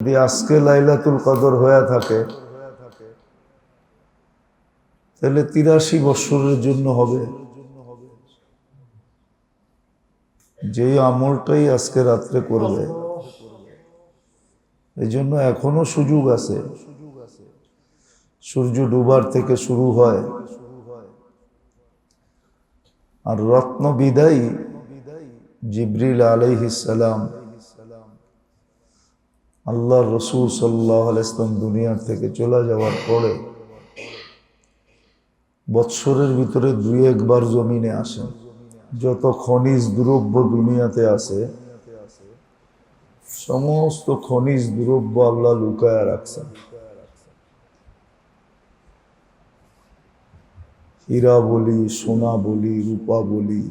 যদি আজকে লাইলাতুল কদর হয়ে থাকে, তাহলে তিরাশি বৎসরের জন্য হবে। যেই আমলটাই আজকে রাত্রে করবে, এই জন্য এখনও সুযোগ আছে। সূর্য ডুবার থেকে শুরু হয়। আর রত্ন বিদায়ী জিবরিল আলাইহিসালাম আল্লাহ রসুল সাল্লাহ ইসলাম দুনিয়ার থেকে চলে যাওয়ার পরে বৎসরের ভিতরে দুই একবার জমিনে আসেন। যত খনিজ দ্রব্য দুনিয়াতে আছে, সমস্ত খনিজ দ্রব্য আল্লাহ লুকায়া রাখছেন। হীরা বলি, সোনা বলি, রূপা বলি,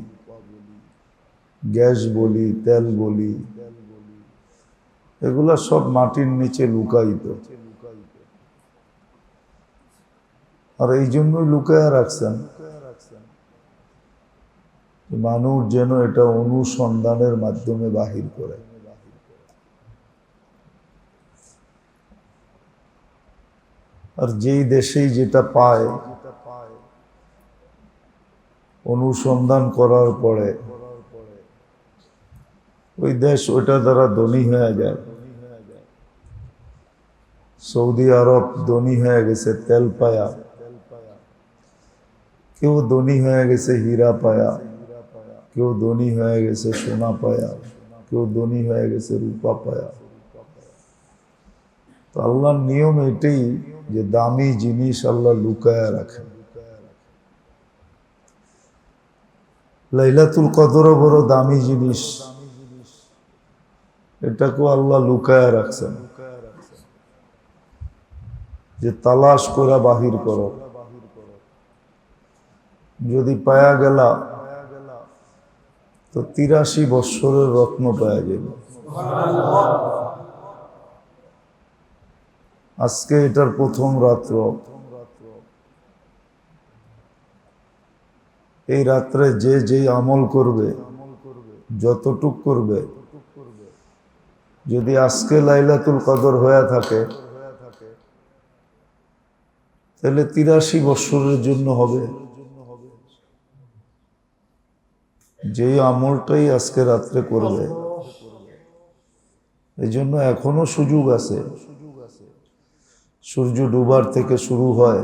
গ্যাস বলি, তেল বলি এগুলা সব মাটির নিচে লুকায়িত। আর এই জন্যই লুকায়া রাখছেন। মানুষ যেন এটা অনুসন্ধানের মাধ্যমে বাহির করে। আর যেই দেশেই যেটা পায়, অনুসন্ধান করার পরে ওই দেশ ওইটা দ্বারা ধনী হয়ে যায়। সৌদি আরব ধনী হয়ে গেছে, তেল পায়া। কেউ ধনী হয়ে গেছে, হীরা পায়া। কেউ ধনী হয়ে গেছে, সোনা পায়া। কেউ ধনী হয়ে গেছে, রূপা পায়া। তো আল্লাহর নিয়ম এটাই যে দামি জিনিস আল্লাহ লুকায়া রাখেন লাইলাতুল কদরও বড় দামি জিনিস। এটাকেও আল্লাহ লুকায়া রাখছেন। যে তালাশ করে বাহির করো। যদি পায়া গেলা, তো তিরাশি বৎসরের রত্ন পাওয়া যাবে আজকে এটার প্রথম রাত্র। এই রাত্রে যে যেই আমল করবে, যতটুক করবে যদি আজকে লাইলাতুল কদর হয়ে থাকে, তাহলে তিরাশি বৎসরের জন্য হবে। যেই আমলটাই আজকে রাত্রে করবে। এই জন্য এখনও সুযোগ আছে। সূর্য ডুবার থেকে শুরু হয়।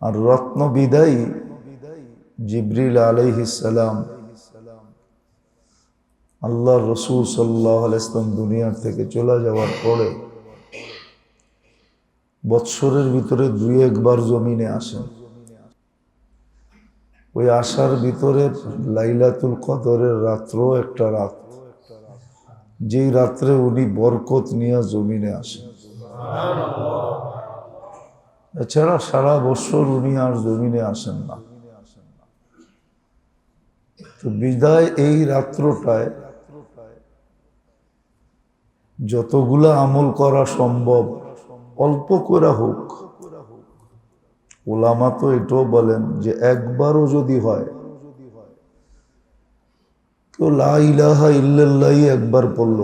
আর রত্ন বিদায়ী জিবরিল আলাইহিসালাম আল্লাহ রসুল সাল্লাহ ইসলাম দুনিয়ার থেকে চলে যাওয়ার পরে বৎসরের ভিতরে দুই একবার জমিনে আসেন। ওই আসার ভিতরে লাইলাতুল কদরের রাত্র একটা রাত। যেই রাত্রে উনি বরকত নিয়ে জমিনে আসেন। এছাড়া সারা বছর উনি আর জমিনে আসেন না। তো বিদায় এই রাত্রটায় যতগুলা আমল করা সম্ভব, অল্প করে হোক। ওলামা তো এটাও বলেন যে একবারও যদি হয় কেউ লা ইলাহা ইল্লাল্লাহ একবার পড়ল।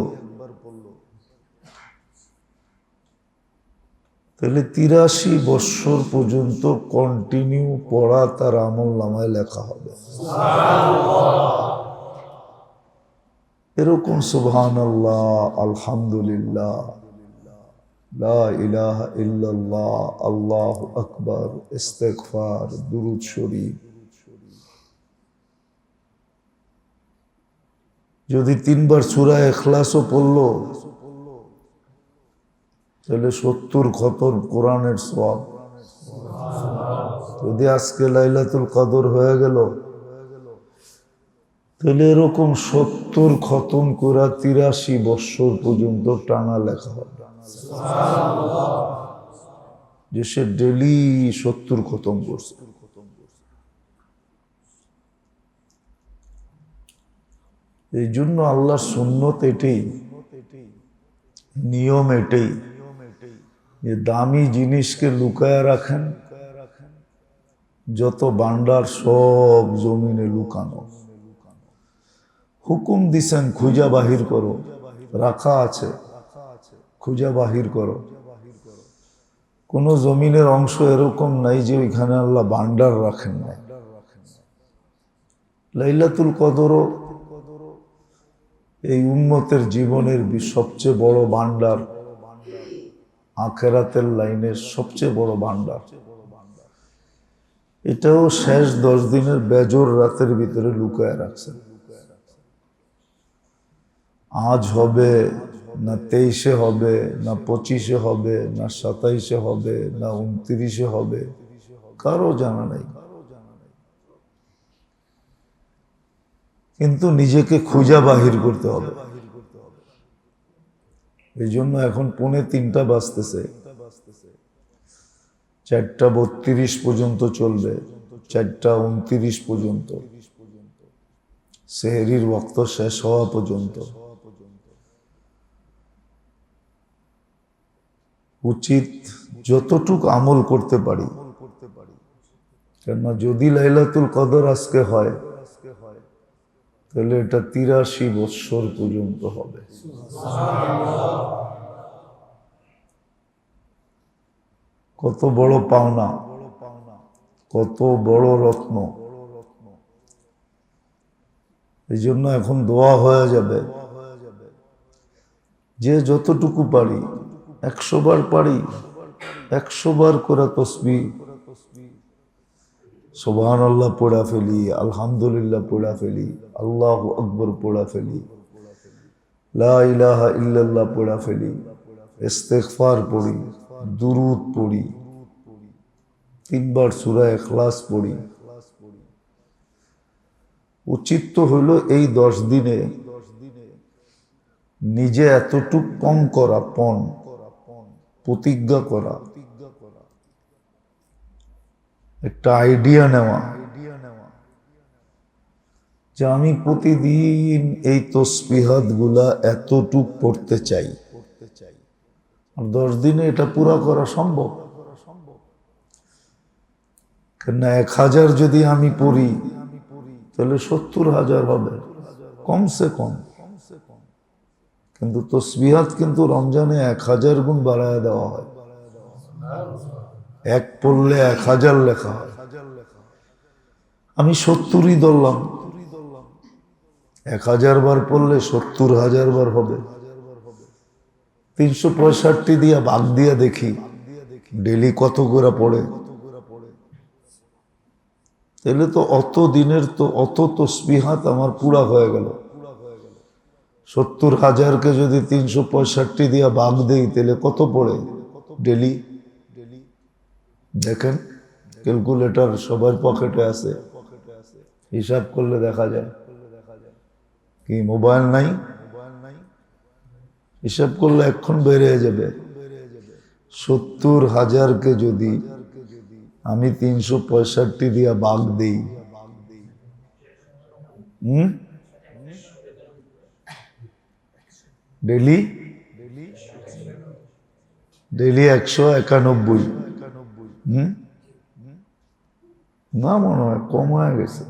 তাহলে তিরাশি বৎসর পর্যন্ত কন্টিনিউ পড়া তার আমল নামায় লেখা হবে। এরকম সুবহান আল্লাহ আলহামদুলিল্লাহ আল্লাহ আকবর ইস্তেকফার দুরুদ শরীফ। যদি তিনবার সুরা এখলাসও পড়ল, তাহলে সত্তর খতর কোরআনের সব যদি আজকে লাইলাতুল কদর হয়ে গেল তাহলে এরকম সত্তর খতম করা তিরাশি বৎসর পর্যন্ত টানা লেখা হবে। যে সে ডেলি সত্তর খতম করছে। এই জন্য আল্লাহর সুন্নত এটাই, নিয়ম এটাই, যে দামি জিনিসকে লুকায় রাখেন, যত বান্ডার সব জমিনে লুকানো। হুকুম দিছেন, খুঁজা বাহির করো। রাখা আছে, খুঁজা বাহির করো। কোনো জমিনের অংশ এরকম নাই যে ওইখানে আল্লাহ ভান্ডার রাখেন না লাইলাতুল কদরও এই উন্মতের জীবনের সবচেয়ে বড় ভান্ডার আখেরাতের লাইনের সবচেয়ে বড় ভান্ডার এটাও শেষ দশ দিনের বেজর রাতের ভিতরে লুকায় রাখছেন। আজ হবে না তেইশে হবে, না পঁচিশে হবে, না সাতাইশে হবে, না উনত্রিশে হবে, কারও জানা নেই। কিন্তু নিজেকে খুঁজা বাহির করতে হবে। এই জন্য এখন পৌনে তিনটা বাজতেছে। চারটা বত্রিশ পর্যন্ত চলবে, চারটা উনত্রিশ পর্যন্ত। সেহেরির বক্ত শেষ হওয়া পর্যন্ত। উচিত যতটুক আমল করতে পারি। কেননা যদি লাইলাতুল কদর আজকে হয়, তাহলে এটা তিরাশি বৎসর পর্যন্ত হবে। কত বড় পাওনা, কত বড় রত্ন। এই জন্য এখন দোয়া হয়ে যাবে। যে যতটুকু পারি একশো বার পারি একশো বার করে তসবি। সোবাহান আল্লাহ পড়া ফেলি, আলহামদুলিল্লাহ পড়া ফেলি, আল্লাহ আকবর পড়া ফেলি, লা ইলাহা ইল্লাল্লাহ পড়া ফেলি, ইস্তেগফার পড়ি, দুরুদ পড়ি, তিনবার সূরা ইখলাস পড়ি। উচিত তো হলো এই দশ দিনে নিজে এতটুক পণ করা, পণ। প্রতিজ্ঞা করা। একটা আইডিয়া নেওয়া। যে আমি প্রতিদিন এই তসবিহাতগুলা এতটুক পড়তে চাই। আর দশ দিনে এটা পুরা করা সম্ভব। কেননা এক হাজার যদি আমি পড়ি, তাহলে সত্তর হাজার হবে। কমসে কম। কিন্তু তসবিহাত কিন্তু রমজানে এক হাজার গুণ বাড়ায় দেওয়া হয়। এক পড়লে এক হাজার লেখা হয়। আমি সত্তরই ধরলাম। এক হাজার বার পড়লে সত্তর হাজার বার হবে। তিনশো পঁয়ষট্টি দিয়া ভাগ দিয়া দেখি, ডেলি কত করে পড়ে। তাহলে তো অত দিনের তো অত তসবিহাত আমার পুরা হয়ে গেল। সত্তর হাজারকে যদি তিনশো পঁয়ষট্টি দিয়া বাঘ দেই, তাহলে কত পড়ে? ডেলি? দেখেন, ক্যালকুলেটর সবার পকেটে আছে। হিসাব করলে দেখা যায়। কি, মোবাইল নাই? হিসাব করলে এখন বেড়ে যাবে। সত্তর হাজারকে যদি আমি তিনশো পঁয়ষট্টি দিয়া বাঘ দিই, হুম? ডেলি ডেলি একশো একানব্বই হুম না মনে হয় কম হয়ে গেছে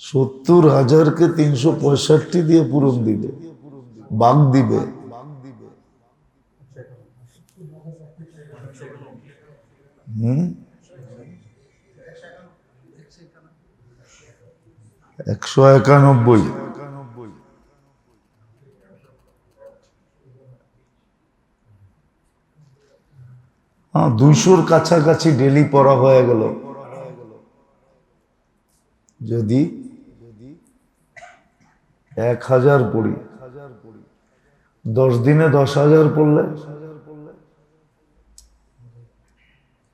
সত্তর হাজারকে তিনশো পঁয়ষট্টি দিয়ে পূরণ দিবে বাঘ দিবে হুম একশো একানব্বই। হ্যাঁ দুইশোর কাছাকাছি ডেলি পড়া হয়ে গেল। যদি এক হাজার পড়ি, দশ দিনে দশ হাজার পড়লে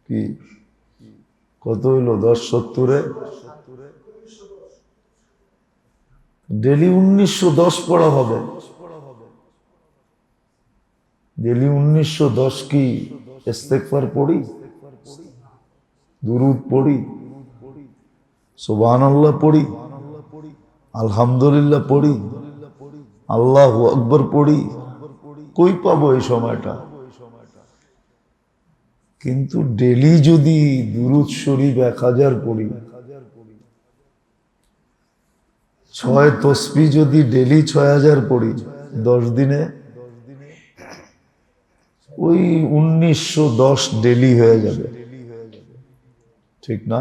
কি? কত হইল? দশ সত্তরে? ডেলি উনিশশো দশ পড়া হবে। ডেলি উনিশশো দশ কি ইস্তেকফার পড়ি? দুরুদ পড়ি? সুবান আল্লাহ পড়ি? আলহামদুলিল্লাহ পড়ি? আল্লাহ আকবর পড়ি? কই পাবো এই সময়টা? কিন্তু ডেলি যদি দুরুদ শরীফ এক হাজার পড়ি ছয় তসবি যদি ডেলি ছয় হাজার পড়ি, দশ দিনে? ওই উনিশশো দশ ডেলি হয়ে যাবে। ঠিক না?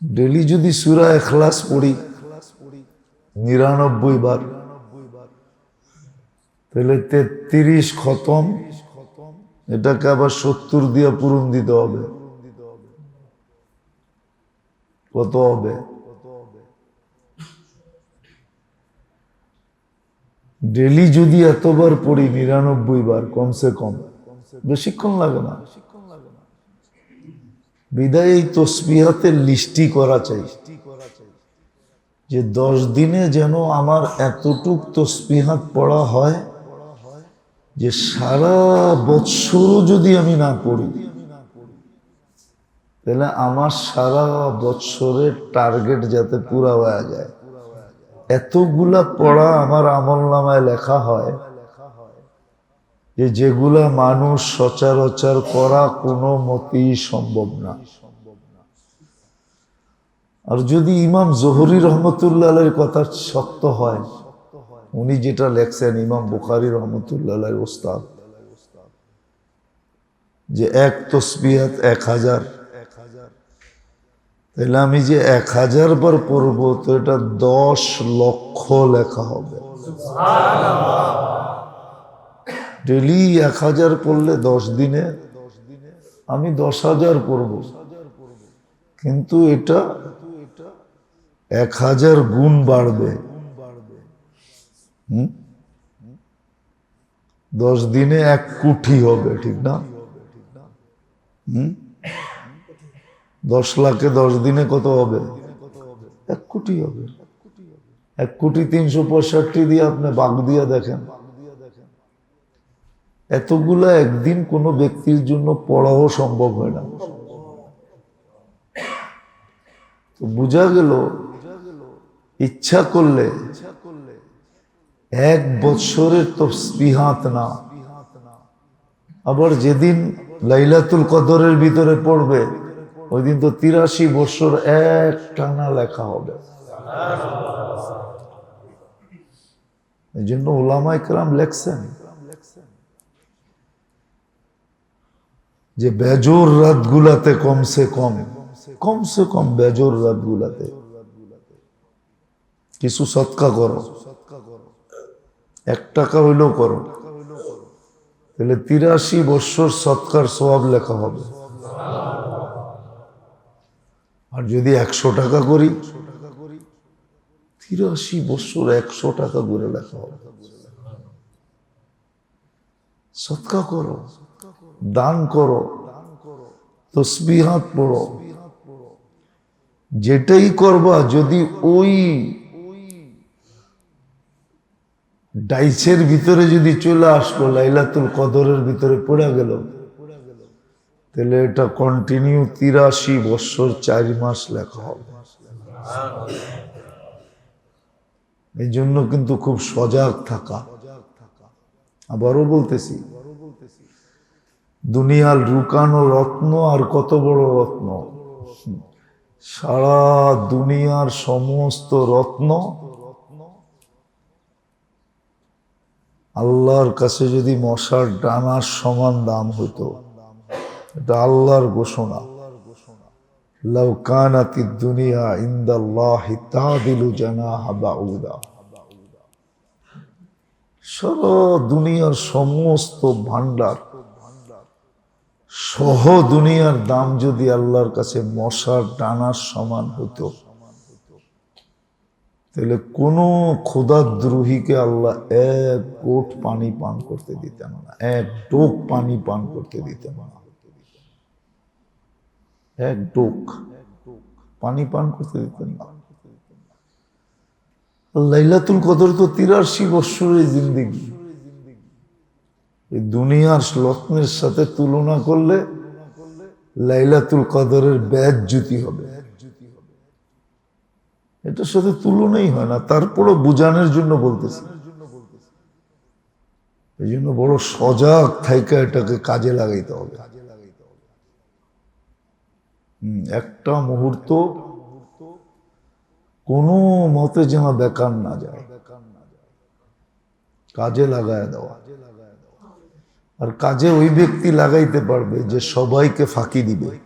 ডেলি যদি সুরা এখলাস পড়ি, নিরানব্বই বার, তাহলে তেত্রিশ খতম। এটাকে আবার সত্তর দিয়ে পূরণ দিতে হবে। কত হবে ডেলি যদি এতবার পড়ি নিরানব্বই বার, কমসে কম। বেশিক্ষণ লাগে না। বিদায় এই তসবিহাতের লিস্টি করা চাই। যে দশ দিনে যেন আমার এতটুক তসবিহাত পড়া হয়, যে সারা বৎসরও যদি আমি না পড়ি তাহলে আমার সারা বছরের টার্গেট যাতে পুরা হয়ে যায়। এতগুলা পড়া আমার আমল নামায় লেখা হয় যে যেগুলা মানুষ সচরাচর করা কোনো মতেই সম্ভব না। আর যদি ইমাম জহরি রহমতুল্লাহ কথা শক্ত হয়, উনি যেটা লেখছেন, ইমাম বুখারি রহমতুল্লাহ ওস্তাদ, যে এক তসবিহাত এক হাজার তাহলে আমি যে এক হাজার বার পড়ব তো এটা দশ লক্ষ লেখা হবে। ডেলি এক হাজার পড়লে দশ দিনে আমি দশ হাজার পড়ব। কিন্তু এটা এক হাজার গুণ বাড়বে। দশ দিনে এক কুঠি হবে, ঠিক না? হুম? দশ লাখে দশ দিনে কত হবে? এক কোটি হবে। এক কোটি তিনশো পঁয়ষট্টি দিয়ে আপনি বাঘ দিয়ে দেখেন। এতগুলা একদিন কোনো ব্যক্তির জন্য পড়াও সম্ভব হয় না। তো বোঝা গেল, ইচ্ছা করলে এক বৎসরের তসবিহাত না। আবার যেদিন লাইলাতুল কদরের ভিতরে পড়বে ওই দিন তো তিরাশি বছর এক টানা লেখা হবে। এই জন্য ওলামা ইকরাম লেখছেন। যে বেজোর রাত গুলাতে কমসে কম কমসে কম বেজোর রাত গুলাতে কিছু সৎকা করো। এক টাকা হইলেও করো। তাহলে তিরাশি বৎসর সৎকার সবাব লেখা হবে। আর যদি একশো টাকা করি, তিরাশি বছর একশো টাকা করে লেখা সৎকা করো, দান করো, তসবিহাত পড়ো। যেটাই করবা, যদি ওই ডাইসের ভিতরে যদি চলে আসলো, লাইলাতুল কদরের ভিতরে পড়ে গেল তাহলে এটা কন্টিনিউ তিরাশি বছর চার মাস লেখা হবে। এই জন্য কিন্তু খুব সজাগ থাকা। আবারও বলতেছি, দুনিয়ার রুকানো রত্ন আর কত বড় রত্ন? সারা দুনিয়ার সমস্ত রত্ন আল্লাহর কাছে যদি মশার ডানার সমান দাম হইতো এটা আল্লাহর ঘোষণা। দুনিয়া তাদিলু দুনিয়ার সমস্ত ভান্ডার সহ দুনিয়ার দাম যদি আল্লাহর কাছে মশার ডানার সমান হতো, তাহলে কোন ক্ষুদাদ্রোহীকে আল্লাহ এক কোট পানি পান করতে দিতেন না, এক ডোক পানি পান করতে দিতেন না। এক ডোক। পানি পান করতে দিতেন না। লাইলাতুল কদর তো তিরাশি বৎসরের জিন্দিগি। এই দুনিয়ার রত্নের সাথে তুলনা করলে লাইলাতুল কদরের ব্যাজ জুতি হবে। এটার সাথে তুলনাই হয় না তারপরও বুঝানোর জন্য বলতেছে। এই জন্য বড় সজাগ থাইকা এটাকে কাজে লাগাইতে হবে। হুম, একটা মুহূর্ত কোনো মতে যেন বেকার না যায়। কাজে লাগায় দেওয়া। আর কাজে ওই ব্যক্তি লাগাইতে পারবে যে সবাইকে ফাঁকি দিবে।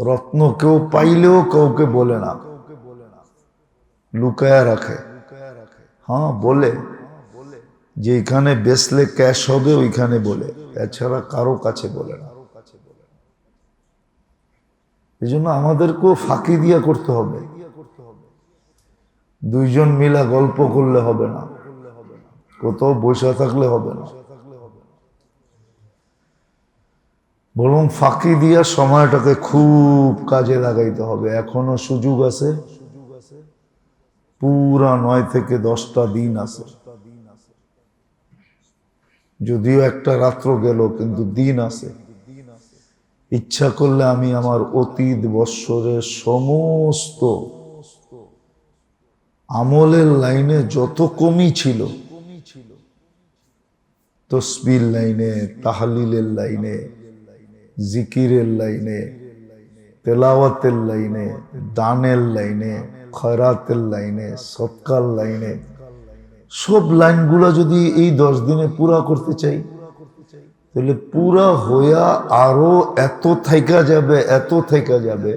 রত্ন কেউ পাইলেও কাউকে বলে না। লুকায়া রাখে। হ্যাঁ বলে। যে এখানে বেচলে ক্যাশ হবে, ওইখানে বলে। এছাড়া কারও কাছে বলে না। এই জন্য আমাদেরকেও ফাঁকি দিয়া করতে হবে। দুইজন মিলা গল্প করলে হবে না। কোথাও বসে থাকলে হবে না। বরং ফাঁকি দিয়া সময়টাকে খুব কাজে লাগাইতে হবে। এখনও সুযোগ আছে। পুরা নয় থেকে দশটা দিন আছে। যদিও একটা রাত্র গেল, কিন্তু দিন আছে। ইচ্ছা করলে আমি আমার অতীত বৎসরের সমস্ত আমলের লাইনে যত কমই ছিল, তসবির লাইনে, তাহালিলের লাইনে, জিকিরের লাইনে, তেলাওয়াতের লাইনে, দানের লাইনে, খয়রাতের লাইনে, সৎকার লাইনে সব লাইনগুলো যদি এই দশ দিনে পুরা করতে চাই, তাহলে পুরা হইয়া আরও এত থাইকা যাবে, এত থাইকা যাবে।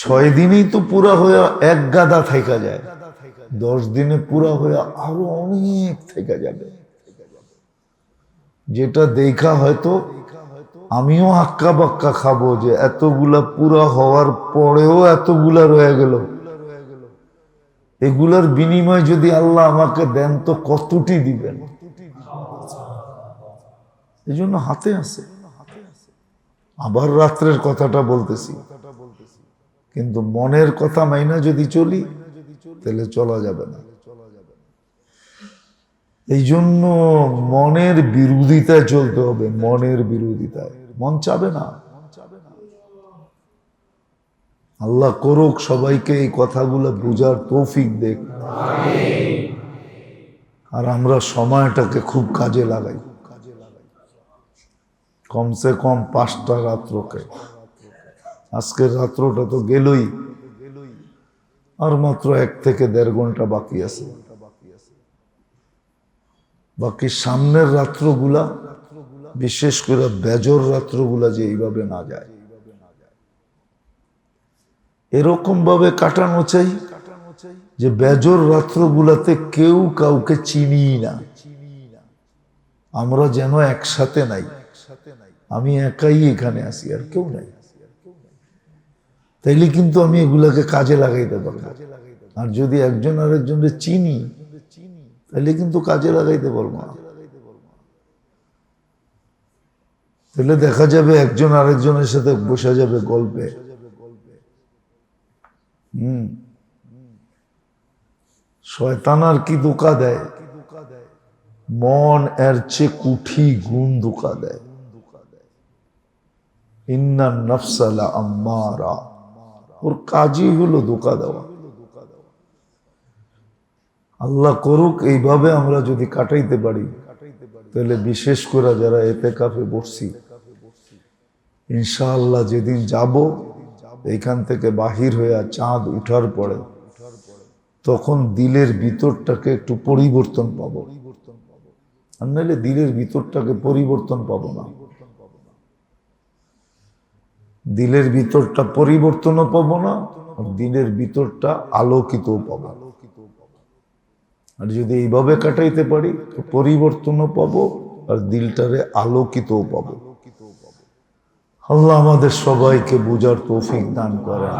ছয় দিনেই তো পুরা হইয়া এক গাদা থাইকা যায়। দশ দিনে পুরা হইয়া আরও অনেক থাইকা যাবে। যেটা দেখা হয়তো আমিও আক্কা বাক্কা খাব যে এতগুলা পুরা হওয়ার পরেও এতগুলা রয়ে গেল। এগুলার বিনিময় যদি আল্লাহ আমাকে দেন তো কতটি দিবেন? এই জন্য হাতে আছে। আবার রাত্রের কথাটা বলতেছি। কিন্তু মনের কথা মাইনা যদি চলি, তাহলে চলা যাবে না। এই জন্য মনের বিরোধিতায় চলতে হবে, মনের বিরোধিতায়। মন চাবে না। আল্লাহ করুক সবাইকে এই কথাগুলো বুঝার তৌফিক দেখ আর আমরা সময়টাকে খুব কাজে লাগাই। কমসে কম পাঁচটা রাত্রকে। আজকের রাত্রটা তো গেলই। আর মাত্র এক থেকে দেড় ঘণ্টা বাকি আছে। বাকি সামনের রাত্রগুলা, বিশেষ করে বেজর রাত্রগুলা যে এইভাবে না যায়। এরকম ভাবে কাটানো চাই যে বেজর রাত্রগুলাতে কেউ কাউকে চিনি না। আমরা যেন একসাথে নাই। আমি একাই এখানে আসি আর কেউ নাই। তাইলে কিন্তু আমি এগুলাকে কাজে লাগাইতে পারব। আর যদি একজন আরেকজনের চিনি তাহলে কিন্তু কাজে লাগাইতে পারব না। তাহলে দেখা যাবে একজন আরেকজনের সাথে বসা যাবে গল্পে। হম। শয়তান আর কি দোকা দেয়? মন এর চেয়ে কুঠি গুণ দোকা দেয়। ইন্না নফসালা আম্মারা। ওর কাজই হলো ধোকা দেওয়া। আল্লাহ করুক, এইভাবে আমরা যদি কাটাইতে পারি, তাহলে বিশেষ করে যারা এতে কাপে বসছি, ইনশাআল্লাহ যেদিন যাব এইখান থেকে বাহির হয়ে চাঁদ উঠার পরে তখন দিলের ভিতরটাকে একটু পরিবর্তন পাবো। নাহলে দিলের ভিতরটাকে পরিবর্তন পাবো না। দিলের ভিতরটা পরিবর্তনও পাবো না, আর দিলের ভিতরটা আলোকিতও পাবো। আর যদি এইভাবে কাটাইতে পারি পরিবর্তনও পাবো, আর দিলটারে আলোকিতও পাবো। আল্লাহ আমাদের সবাইকে বুঝার তৌফিক দান করেন।